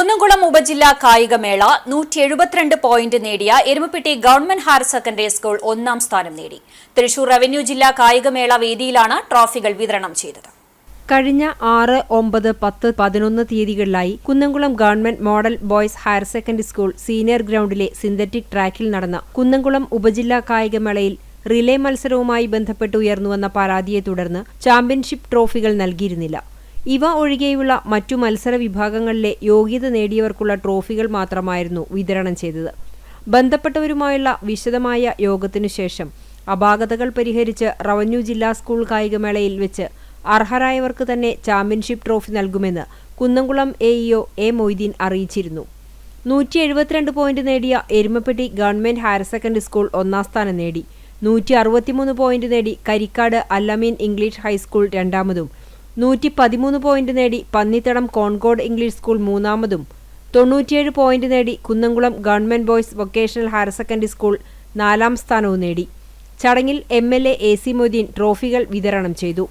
കുന്നംകുളം ഉപജില്ലാ കായികമേള നൂറ്റി എഴുപത്തിരണ്ട് പോയിന്റ് നേടിയ Erumappetty government higher secondary school ഒന്നാം സ്ഥാനം നേടി. തൃശൂർ റവന്യൂ ജില്ലാ കായികമേള വേദിയിലാണ് ട്രോഫികൾ വിതരണം ചെയ്തത്. കഴിഞ്ഞ ആറ് ഒമ്പത് പത്ത് പതിനൊന്ന് തീയതികളിലായി Kunnamkulam government model boys higher secondary school senior ഗ്രൗണ്ടിലെ synthetic ട്രാക്കിൽ നടന്ന കുന്നംകുളം ഉപജില്ലാ കായികമേളയിൽ റിലേ മത്സരവുമായി ബന്ധപ്പെട്ട് ഉയർന്നുവന്ന പരാതിയെ തുടർന്ന് ചാമ്പ്യൻഷിപ്പ് ട്രോഫികൾ നൽകിയിരുന്നില്ല. ഇവ ഒഴികെയുള്ള മറ്റു മത്സര വിഭാഗങ്ങളിലെ യോഗ്യത നേടിയവർക്കുള്ള ട്രോഫികൾ മാത്രമായിരുന്നു വിതരണം ചെയ്തത്. ബന്ധപ്പെട്ടവരുമായുള്ള വിശദമായ യോഗത്തിനു ശേഷം അപാകതകൾ പരിഹരിച്ച് റവന്യൂ ജില്ലാ സ്കൂൾ കായികമേളയിൽ വെച്ച് അർഹരായവർക്ക് തന്നെ ചാമ്പ്യൻഷിപ്പ് ട്രോഫി നൽകുമെന്ന് Kunnamkulam A EO A Moideen അറിയിച്ചിരുന്നു. നൂറ്റി എഴുപത്തിരണ്ട് പോയിന്റ് നേടിയ Erumappetty government higher secondary school ഒന്നാം സ്ഥാനം നേടി. നൂറ്റി അറുപത്തിമൂന്ന് പോയിന്റ് നേടി കരിക്കാട് അല്ലമീൻ ഇംഗ്ലീഷ് ഹൈസ്കൂൾ രണ്ടാമതും നൂറ്റി പതിമൂന്ന് പോയിന്റ് നേടി പന്നിത്തടം കോൺകോഡ് ഇംഗ്ലീഷ് സ്കൂൾ മൂന്നാമതും. തൊണ്ണൂറ്റിയേഴ് പോയിന്റ് നേടി Kunnamkulam government boys vocational higher secondary school നാലാം സ്ഥാനവും നേടി. ചടങ്ങിൽ M L A A C Moideen ട്രോഫികൾ വിതരണം ചെയ്തു.